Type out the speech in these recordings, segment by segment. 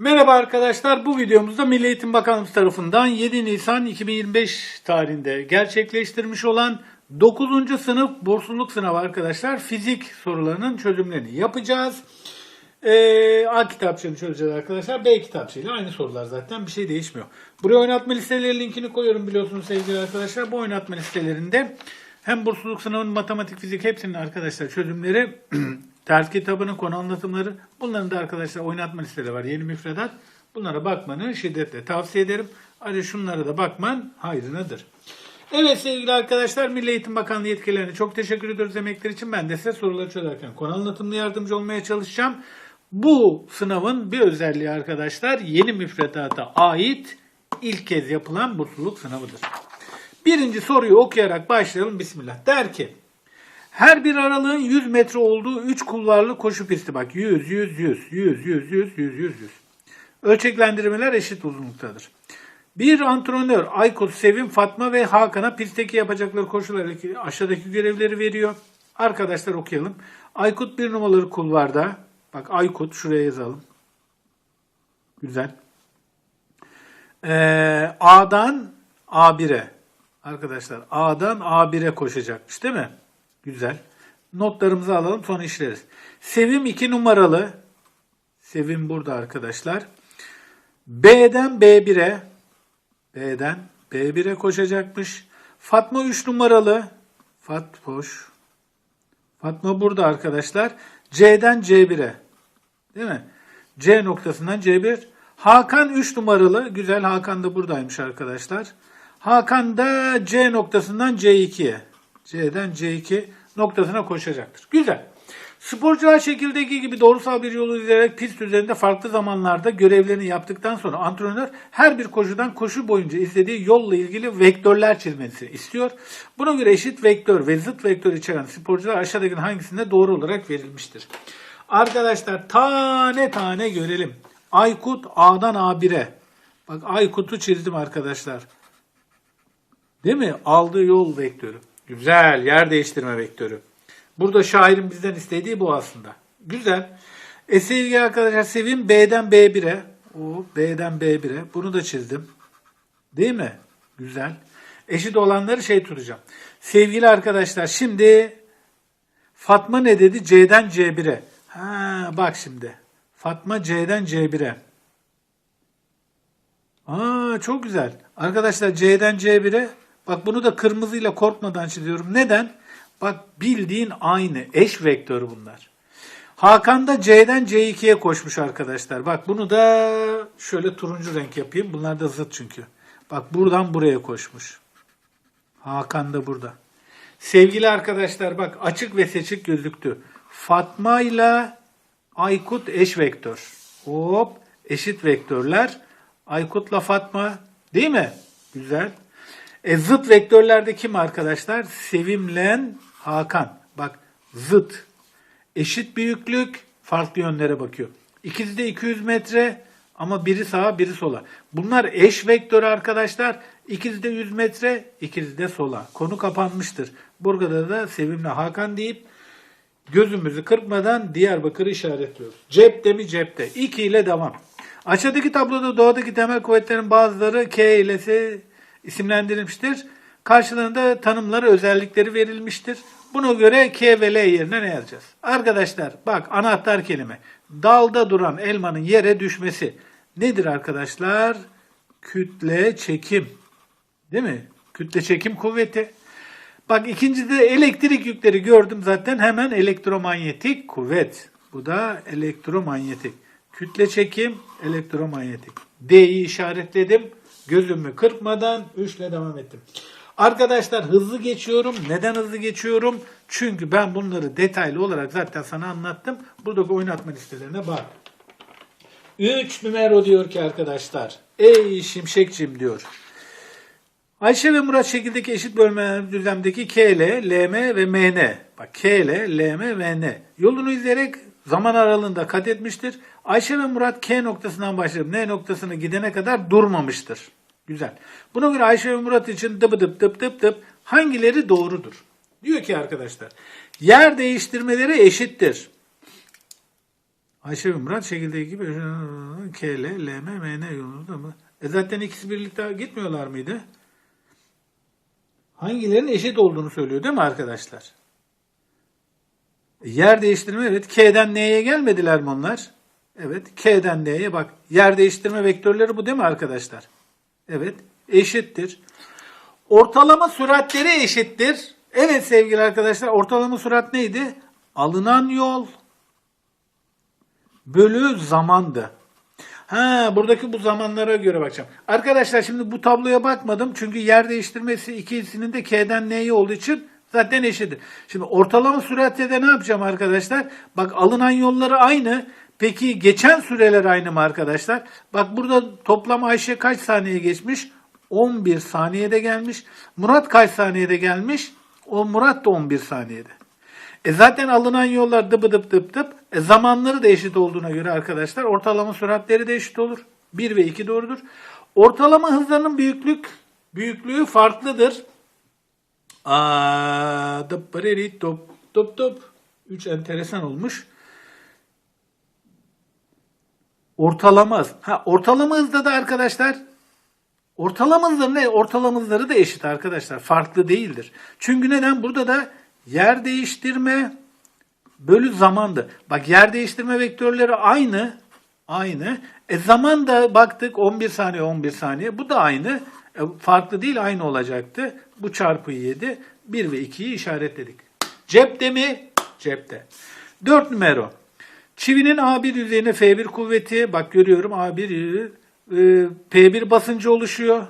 Merhaba arkadaşlar. Bu videomuzda Milli Eğitim Bakanlığı tarafından 7 Nisan 2025 tarihinde gerçekleştirmiş olan 9. sınıf bursluluk sınavı arkadaşlar. Fizik sorularının çözümlerini yapacağız. Ee, A kitapçığını çözeceğiz arkadaşlar. B kitapçığıyla aynı sorular zaten. Bir şey değişmiyor. Buraya oynatma listeleri linkini koyuyorum biliyorsunuz sevgili arkadaşlar. Bu oynatma listelerinde hem bursluluk sınavının matematik, fizik hepsinin arkadaşlar çözümleri, ders kitabının konu anlatımları, bunların da arkadaşlar oynatma listeleri var. Yeni müfredat. Bunlara bakmanı şiddetle tavsiye ederim. Ayrıca şunlara da bakman hayrınadır. Evet sevgili arkadaşlar Milli Eğitim Bakanlığı yetkililerine çok teşekkür ediyoruz emekler için. Ben de size soruları çözerken konu anlatımlı yardımcı olmaya çalışacağım. Bu sınavın bir özelliği arkadaşlar yeni müfredata ait ilk kez yapılan bursluluk sınavıdır. Birinci soruyu okuyarak başlayalım. Bismillah. Der ki her bir aralığın 100 metre olduğu 3 kulvarlı koşu pisti. Bak 100, 100, 100, 100, 100, 100, 100, 100, 100. Ölçeklendirmeler eşit uzunluktadır. Bir antrenör Aykut, Sevim, Fatma ve Hakan'a pistteki yapacakları koşulardaki aşağıdaki görevleri veriyor. Arkadaşlar okuyalım. Aykut bir numaralı kulvarda. Bak Aykut şuraya yazalım. Güzel. Ee, A'dan A1'e. Arkadaşlar A'dan A1'e koşacakmış değil mi? Güzel. Notlarımızı alalım sonra işleriz. Sevim 2 numaralı. Sevim burada arkadaşlar. B'den B1'e. B'den B1'e koşacakmış. Fatma 3 numaralı. Fatboş. Fatma burada arkadaşlar. C'den C1'e. Değil mi? C noktasından C1. Hakan 3 numaralı. Güzel Hakan da buradaymış arkadaşlar. Hakan da C noktasından C2'ye. C'den C2 noktasına koşacaktır. Güzel. Sporcular şekildeki gibi doğrusal bir yolu izleyerek pist üzerinde farklı zamanlarda görevlerini yaptıktan sonra antrenör her bir koşudan koşu boyunca izlediği yolla ilgili vektörler çizmesini istiyor. Buna göre eşit vektör ve zıt vektör içeren sporcular aşağıdaki hangisinde doğru olarak verilmiştir? Arkadaşlar tane tane görelim. Aykut A'dan A1'e. Bak Aykut'u çizdim arkadaşlar. Değil mi? Aldığı yol vektörü. Güzel. Yer değiştirme vektörü. Burada şairin bizden istediği bu aslında. Güzel. E sevgili arkadaşlar Sevim B'den B1'e. O B'den B1'e. Bunu da çizdim. Değil mi? Güzel. Eşit olanları şey tutacağım. Sevgili arkadaşlar şimdi Fatma ne dedi? C'den C1'e. Ha bak şimdi. Fatma C'den C1'e. Aa çok güzel. Arkadaşlar C'den C1'e bak bunu da kırmızıyla korkmadan çiziyorum. Neden? Bak bildiğin aynı. Eş vektörü bunlar. Hakan da C'den C2'ye koşmuş arkadaşlar. Bak bunu da şöyle turuncu renk yapayım. Bunlar da zıt çünkü. Bak buradan buraya koşmuş. Hakan da burada. Sevgili arkadaşlar bak açık ve seçik gözüktü. Fatma ile Aykut eş vektör. Hop eşit vektörler. Aykut'la Fatma değil mi? Güzel. E, zıt vektörlerde kim arkadaşlar? Sevimlen Hakan. Bak zıt. Eşit büyüklük farklı yönlere bakıyor. İkisi de 200 metre ama biri sağa biri sola. Bunlar eş vektör arkadaşlar. İkisi de 100 metre, ikisi de sola. Konu kapanmıştır. Burada da Sevimli Hakan deyip gözümüzü kırpmadan Diyarbakır'ı işaretliyoruz. Cepte mi cepte. 2 ile devam. Aşağıdaki tabloda doğadaki temel kuvvetlerin bazıları K ile isimlendirilmiştir. Karşılığında tanımları, özellikleri verilmiştir. Buna göre K ve L yerine ne yazacağız? Arkadaşlar bak anahtar kelime. Dalda duran elmanın yere düşmesi. Nedir arkadaşlar? Kütle çekim. Değil mi? Kütle çekim kuvveti. Bak ikincide elektrik yükleri gördüm zaten hemen elektromanyetik kuvvet. Bu da elektromanyetik. Kütle çekim, elektromanyetik. D'yi işaretledim. Gözümü kırpmadan 3 ile devam ettim. Arkadaşlar hızlı geçiyorum. Neden hızlı geçiyorum? Çünkü ben bunları detaylı olarak zaten sana anlattım. Buradaki oynatma listelerine bak. 3 numara diyor ki arkadaşlar. Ey şimşekçim diyor. Ayşe ve Murat şekildeki eşit bölme düzlemdeki K, L, LM ve MN. Bak K, L, LM ve N. Yolunu izleyerek zaman aralığında kat etmiştir. Ayşe ve Murat K noktasından başlayıp N noktasına gidene kadar durmamıştır. Güzel. Buna göre Ayşe ve Murat için dıp dıp dıp dıp dıp hangileri doğrudur? Diyor ki arkadaşlar yer değiştirmeleri eşittir. Ayşe ve Murat şekildeki gibi K, L, L, M, M, N yolunda mı? E zaten ikisi birlikte gitmiyorlar mıydı? Hangilerinin eşit olduğunu söylüyor değil mi arkadaşlar? E, Yer değiştirme evet. K'den N'ye gelmediler mi onlar? Evet. K'den N'ye bak. Yer değiştirme vektörleri bu değil mi arkadaşlar? Evet. Eşittir. Ortalama süratleri eşittir. Evet sevgili arkadaşlar ortalama sürat neydi? Alınan yol bölü zamandı. Ha buradaki bu zamanlara göre bakacağım. Arkadaşlar şimdi bu tabloya bakmadım. Çünkü yer değiştirmesi ikisinin de K'den N'ye olduğu için zaten eşittir. Şimdi ortalama süratte de ne yapacağım arkadaşlar? Bak alınan yolları aynı. Peki geçen süreler aynı mı arkadaşlar? Bak burada toplam Ayşe kaç saniye geçmiş? 11 saniyede gelmiş. Murat kaç saniyede gelmiş? O Murat da 11 saniyede. E zaten alınan yollar dıbı dıp dıp dıp. E zamanları da eşit olduğuna göre arkadaşlar ortalama süratleri de eşit olur. 1 ve 2 doğrudur. Ortalama hızlarının büyüklük büyüklüğü farklıdır. Aa, dıp top top top. 3 enteresan olmuş. Ortalama hız. Ha, ortalama hızda da arkadaşlar ortalama hızları ne? Ortalama hızları da eşit arkadaşlar. Farklı değildir. Çünkü neden? Burada da yer değiştirme bölü zamandı. Bak yer değiştirme vektörleri aynı. Aynı. E zaman da baktık 11 saniye 11 saniye. Bu da aynı. E, farklı değil aynı olacaktı. Bu çarpı 7. 1 ve 2'yi işaretledik. Cepte mi? Cepte. 4 numara. Çivinin A1 yüzeyine F1 kuvveti. Bak görüyorum A1 e, P1 basıncı oluşuyor.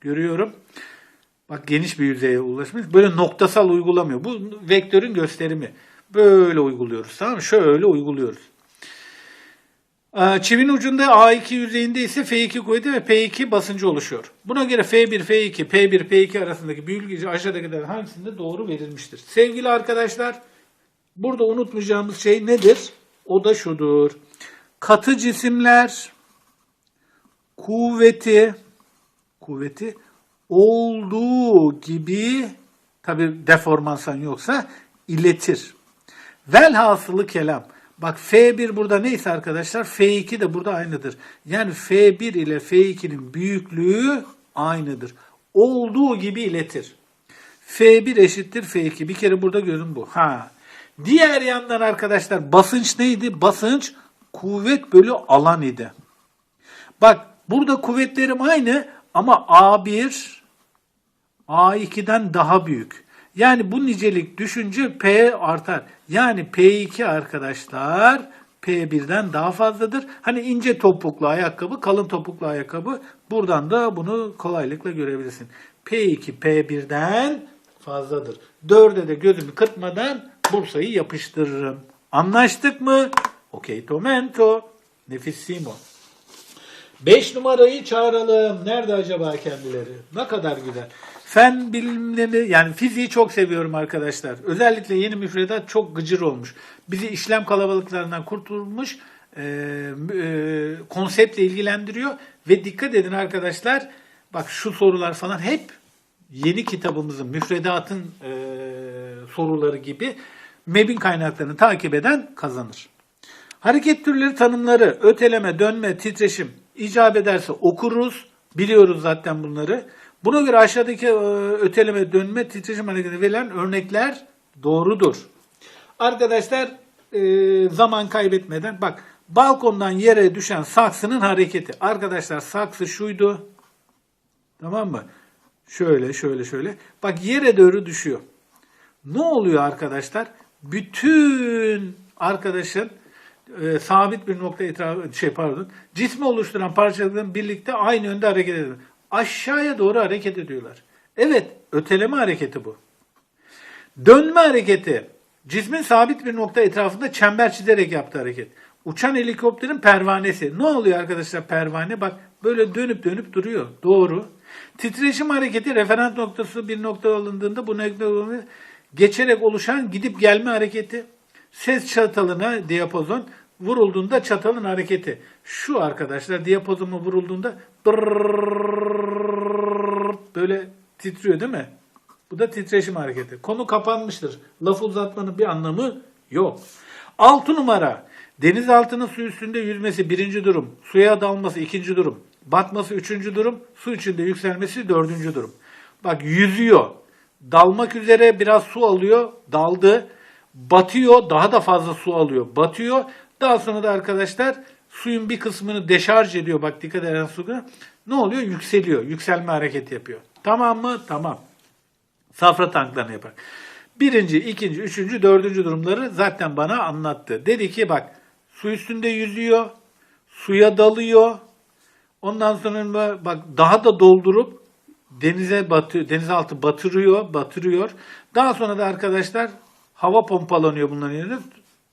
Görüyorum. Bak geniş bir yüzeye ulaşmış. Böyle noktasal uygulamıyor. Bu vektörün gösterimi. Böyle uyguluyoruz. Tamam mı? Şöyle uyguluyoruz. Ee, Çivinin ucunda A2 yüzeyinde ise F2 kuvveti ve P2 basıncı oluşuyor. Buna göre F1, F2, P1, P2 arasındaki büyük aşağıdakilerden hangisinde doğru verilmiştir? Sevgili arkadaşlar, burada unutmayacağımız şey nedir? O da şudur. Katı cisimler kuvveti kuvveti olduğu gibi tabi deformasyon yoksa iletir. Velhasılı kelam. Bak F1 burada neyse arkadaşlar F2 de burada aynıdır. Yani F1 ile F2'nin büyüklüğü aynıdır. Olduğu gibi iletir. F1 eşittir F2. Bir kere burada gözüm bu. Ha. Diğer yandan arkadaşlar basınç neydi? Basınç kuvvet bölü alan idi. Bak burada kuvvetlerim aynı ama A1 A2'den daha büyük. Yani bu nicelik düşünce P artar. Yani P2 arkadaşlar P1'den daha fazladır. Hani ince topuklu ayakkabı, kalın topuklu ayakkabı. Buradan da bunu kolaylıkla görebilirsin. P2 P1'den fazladır. Dörde de gözümü kırpmadan Bursa'yı yapıştırırım. Anlaştık mı? Okey tomento. Nefissimo. 5 numarayı çağıralım. Nerede acaba kendileri? Ne kadar güzel. Fen bilimleri yani fiziği çok seviyorum arkadaşlar. Özellikle yeni müfredat çok gıcır olmuş. Bizi işlem kalabalıklarından kurtulmuş e, e, konseptle ilgilendiriyor. Ve dikkat edin arkadaşlar bak şu sorular falan hep yeni kitabımızın müfredatın e, soruları gibi MEB'in kaynaklarını takip eden kazanır. Hareket türleri tanımları, öteleme, dönme, titreşim icap ederse okuruz. Biliyoruz zaten bunları. Buna göre aşağıdaki e, öteleme, dönme, titreşim hareketi verilen örnekler doğrudur. Arkadaşlar e, zaman kaybetmeden bak balkondan yere düşen saksının hareketi. Arkadaşlar saksı şuydu. Tamam mı? Şöyle şöyle şöyle. Bak yere doğru düşüyor. Ne oluyor arkadaşlar? Bütün arkadaşın e, sabit bir nokta etrafı şey pardon cismi oluşturan parçaların birlikte aynı yönde hareket ediyor. Aşağıya doğru hareket ediyorlar. Evet, öteleme hareketi bu. Dönme hareketi cismin sabit bir nokta etrafında çember çizerek yaptığı hareket. Uçan helikopterin pervanesi. Ne oluyor arkadaşlar pervane? Bak böyle dönüp dönüp duruyor. Doğru. Titreşim hareketi referans noktası bir nokta alındığında bu nokta geçerek oluşan gidip gelme hareketi. Ses çatalına diapazon vurulduğunda çatalın hareketi. Şu arkadaşlar diapazonu vurulduğunda böyle titriyor değil mi? Bu da titreşim hareketi. Konu kapanmıştır. Laf uzatmanın bir anlamı yok. 6 numara. Denizaltının su üstünde yüzmesi birinci durum. Suya dalması ikinci durum. Batması üçüncü durum. Su içinde yükselmesi dördüncü durum. Bak yüzüyor. Dalmak üzere biraz su alıyor. Daldı. Batıyor. Daha da fazla su alıyor. Batıyor. Daha sonra da arkadaşlar suyun bir kısmını deşarj ediyor. Bak dikkat eden suda. Ne oluyor? Yükseliyor. Yükselme hareketi yapıyor. Tamam mı? Tamam. Safra tanklarını yapar. Birinci, ikinci, üçüncü, dördüncü durumları zaten bana anlattı. Dedi ki bak su üstünde yüzüyor, suya dalıyor. Ondan sonra bak daha da doldurup denize batıyor, denizaltı batırıyor, batırıyor. Daha sonra da arkadaşlar hava pompalanıyor bunların yerine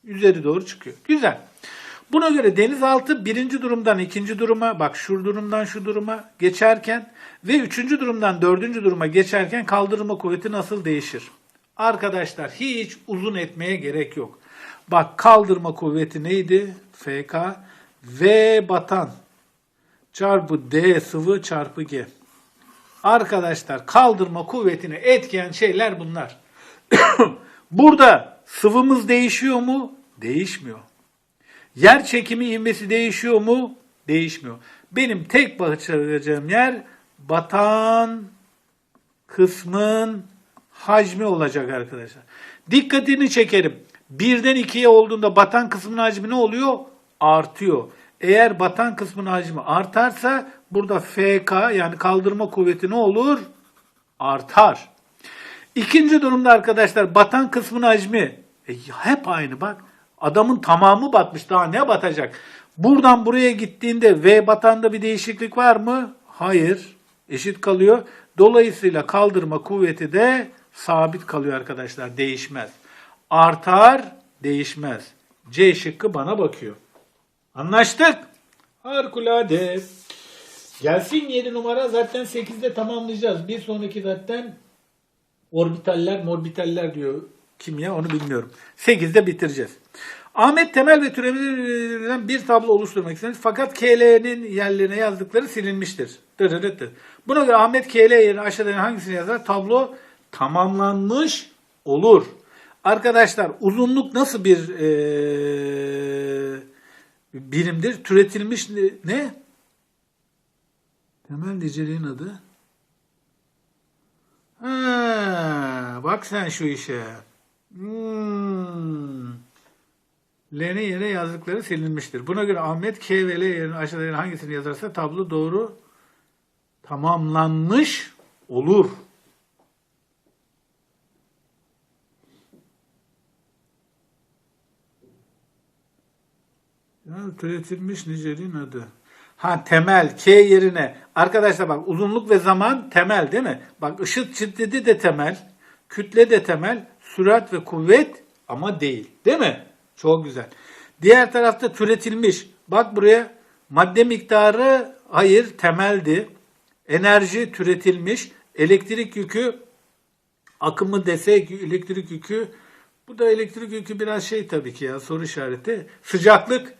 üzeri doğru çıkıyor. Güzel. Buna göre denizaltı birinci durumdan ikinci duruma, bak şu durumdan şu duruma geçerken ve üçüncü durumdan dördüncü duruma geçerken kaldırma kuvveti nasıl değişir? Arkadaşlar hiç uzun etmeye gerek yok. Bak kaldırma kuvveti neydi? FK V batan çarpı D sıvı çarpı G. Arkadaşlar kaldırma kuvvetini etkileyen şeyler bunlar. Burada sıvımız değişiyor mu? Değişmiyor. Yer çekimi ivmesi değişiyor mu? Değişmiyor. Benim tek bakacağım yer batan kısmın hacmi olacak arkadaşlar. Dikkatini çekerim. Birden ikiye olduğunda batan kısmın hacmi ne oluyor? Artıyor. Eğer batan kısmın hacmi artarsa burada FK yani kaldırma kuvveti ne olur? Artar. İkinci durumda arkadaşlar batan kısmın hacmi e, hep aynı bak. Adamın tamamı batmış daha ne batacak? Buradan buraya gittiğinde V batanda bir değişiklik var mı? Hayır. Eşit kalıyor. Dolayısıyla kaldırma kuvveti de sabit kalıyor arkadaşlar. Değişmez. Artar, değişmez. C şıkkı bana bakıyor. Anlaştık. Harikulade. Gelsin 7 numara zaten 8'de tamamlayacağız. Bir sonraki zaten orbitaller, morbitaller diyor kimya onu bilmiyorum. 8'de bitireceğiz. Ahmet Temel ve türevlerinden bir tablo oluşturmak istemiş. Fakat KL'nin yerlerine yazdıkları silinmiştir. Dırırıtır. Buna göre Ahmet KL yerine aşağıdan hangisini yazar? Tablo tamamlanmış olur. Arkadaşlar uzunluk nasıl bir eee, birimdir? Türetilmiş ne-? Temel niceliğin adı. Ha, bak sen şu işe. Hmm. L'nin yerine yazdıkları silinmiştir. Buna göre Ahmet K ve L yerine aşağıdakilerin hangisini yazarsa tablo doğru tamamlanmış olur. Ya, türetilmiş niceliğin adı. Ha temel K yerine arkadaşlar bak uzunluk ve zaman temel değil mi? Bak ışık şiddeti de temel, kütle de temel, sürat ve kuvvet ama değil. Değil mi? Çok güzel. Diğer tarafta türetilmiş. Bak buraya madde miktarı hayır temeldi. Enerji türetilmiş. Elektrik yükü akımı desek elektrik yükü bu da elektrik yükü biraz şey tabii ki ya soru işareti. Sıcaklık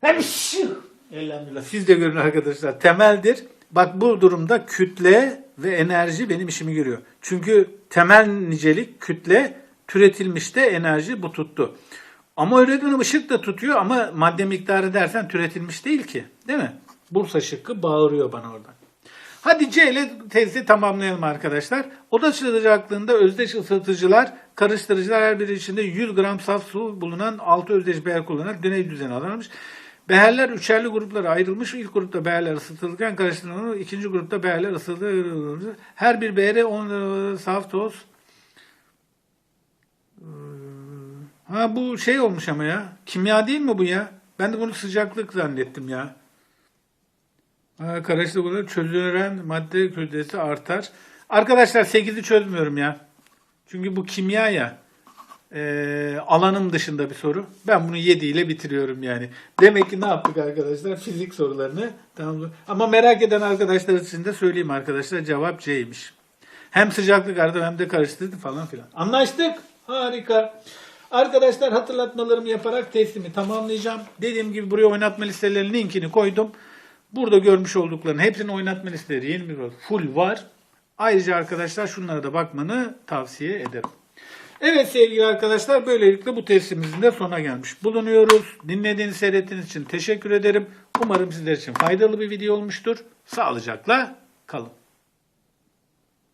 Hemşi! Elhamdülillah. Siz de görün arkadaşlar. Temeldir. Bak bu durumda kütle ve enerji benim işimi görüyor. Çünkü temel nicelik kütle türetilmiş de enerji bu tuttu. Ama öğretmenim ışık da tutuyor ama madde miktarı dersen türetilmiş değil ki. Değil mi? Bursa şıkkı bağırıyor bana oradan. Hadi C ile tezi tamamlayalım arkadaşlar. Oda sıcaklığında özdeş ısıtıcılar, karıştırıcılar her biri içinde 100 gram saf su bulunan 6 özdeş beher kullanarak deney düzeni alınmış. Beherler üçerli gruplara ayrılmış. İlk grupta beherler ısıtılırken karıştırılır. İkinci grupta beherler ısıtılır. Her bir behere 10 saf toz. Ha bu şey olmuş ama ya. Kimya değil mi bu ya? Ben de bunu sıcaklık zannettim ya. Ha, karıştırılır çözülen madde kütlesi artar. Arkadaşlar 8'i çözmüyorum ya. Çünkü bu kimya ya. Ee, alanım dışında bir soru. Ben bunu 7 ile bitiriyorum yani. Demek ki ne yaptık arkadaşlar? Fizik sorularını tamam. Ama merak eden arkadaşlar için de söyleyeyim arkadaşlar. Cevap C'ymiş. Hem sıcaklık arttı hem de karıştırdı falan filan. Anlaştık. Harika. Arkadaşlar hatırlatmalarımı yaparak teslimi tamamlayacağım. Dediğim gibi buraya oynatma listelerinin linkini koydum. Burada görmüş olduklarının hepsinin oynatma listeleri yeni bir full var. Ayrıca arkadaşlar şunlara da bakmanı tavsiye ederim. Evet sevgili arkadaşlar böylelikle bu testimizin de sonuna gelmiş bulunuyoruz. Dinlediğiniz seyrettiğiniz için teşekkür ederim. Umarım sizler için faydalı bir video olmuştur. Sağlıcakla kalın.